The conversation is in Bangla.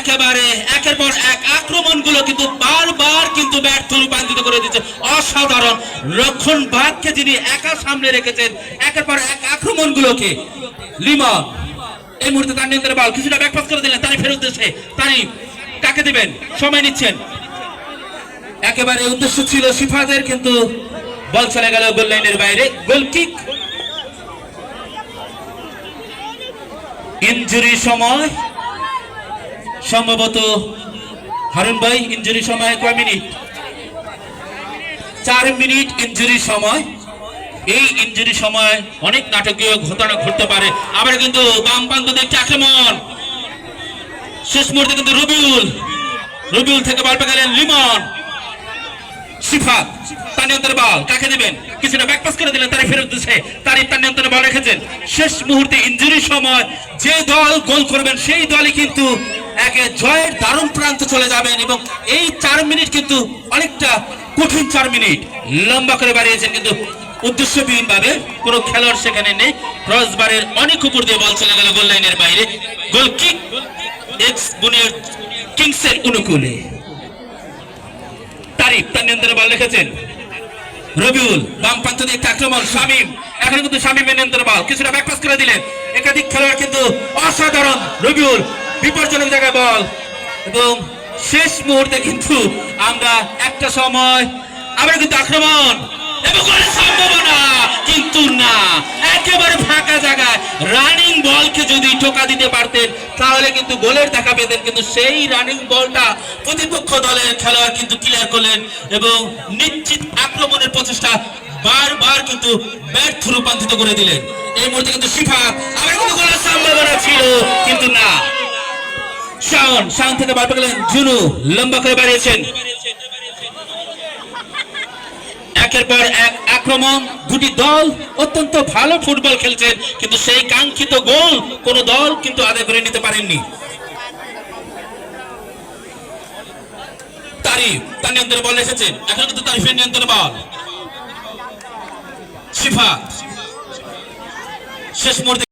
একেবারে, একের পর এক আক্রমণগুলো কিন্তু বারবার কিন্তু ব্যর্থ রূপান্তরিত করে দিচ্ছে অসাধারণ। রক্ষণ ভাগকে যিনি একা সামনে রেখেছেন, একের পর এক আক্রমণগুলোকে লিমন এই মুহূর্তে তার নিয়ন্ত্রণে বল কিছুটা ব্যাকপাস করে দিলেন, তারই ফেরত দিচ্ছে তারই কাকে দিবেন? সময় নিচ্ছেন। একেবারে উদ্দেশ্য ছিল সিফাদের কিন্তু বল চলে গেল গোল লাইনের বাইরে। গোল কিক ইনজুরি সময়। সম্ভবত হারুন ভাই ইনজুরি সময় কয় মিনিট? চার মিনিট ইনজুরি সময়। এই ইনজুরি সময় অনেক নাটকীয় ঘটনা ঘটতে পারে। আবার কিন্তু বাম প্রান্ত দেখতে আক্রমণ, শেষ মুহূর্তে কিন্তু রবিউল রবিউল থেকে বল গেলেন সিফাত কিছুটা করে ফেরত রেখেছেন। শেষ মুহূর্তে ইনজুরির সময়, যে দল গোল করবেন, সেই দলই কিন্তু একে জয়ের দারুণ প্রান্ত চলে যাবেন এবং এই চার মিনিট কিন্তু অনেকটা কঠিন চার মিনিট লম্বা করে বাড়িয়েছেন কিন্তু উদ্দেশ্যবিহীন ভাবে কোনো খেলোয়াড় সেখানে নেই। ক্রসবারের অনেক উপর দিয়ে বল চলে গেল গোল লাইনের বাইরে। গোল কিক এক্স বুনিয়ার কিংসের অনুকূলে। তারিফ তার নিয়ন্ত্রণে বল রেখেছেন। রবিউল বাম প্রান্ত দিয়ে একটা আক্রমণ, শামিম। এখন কিন্তু শামিমের নিয়ন্ত্রণে বল। কিছুটা ব্যাকপাস করে দিলেন। একাধিক খেলোয়াড় কিন্তু অসাধারণ। রবিউল বিপজ্জনক জায়গায় বল। এবং শেষ মুহূর্তে কিন্তু আমরা একটা সময় আবার কিন্তু আক্রমণ। এবং সম্ভাবনা কিন্তু না। একেবারে ফাঁকা জায়গায় রানিং বলকে যদি দিতে পারতেন, তাহলে কিন্তু গোলের দেখা পেতেন। কিন্তু সেই রানিং বলটা প্রতিপক্ষ দলের খেলোয়াড় কিন্তু ক্লিয়ার করলেন এবং নিশ্চিত আক্রমণের প্রচেষ্টা বারবার কিন্তু ব্যর্থ রূপান্তরিত করে দিলেন। এই মুহূর্তে কিন্তু শিফাত আবার কিন্তু গোলের সম্ভাবনা ছিল, কিন্তু না। শাওন শাওন থেকে বার পেলেন জুনু, লম্বা করে বাড়িয়েছেন। একের পর এক আক্রমণ, দুটি দল অত্যন্ত ভালো ফুটবল খেলছেন কিন্তু সেই কাঙ্ক্ষিত গোল কোন দল কিন্তু আদায় করে নিতে পারেননি। তারিফ, তার নিয়ন্ত্রণে বল এসেছেন এখন কিন্তু তারিফের নিয়ন্ত্রণে বল। শিফা, শেষ মুহূর্তে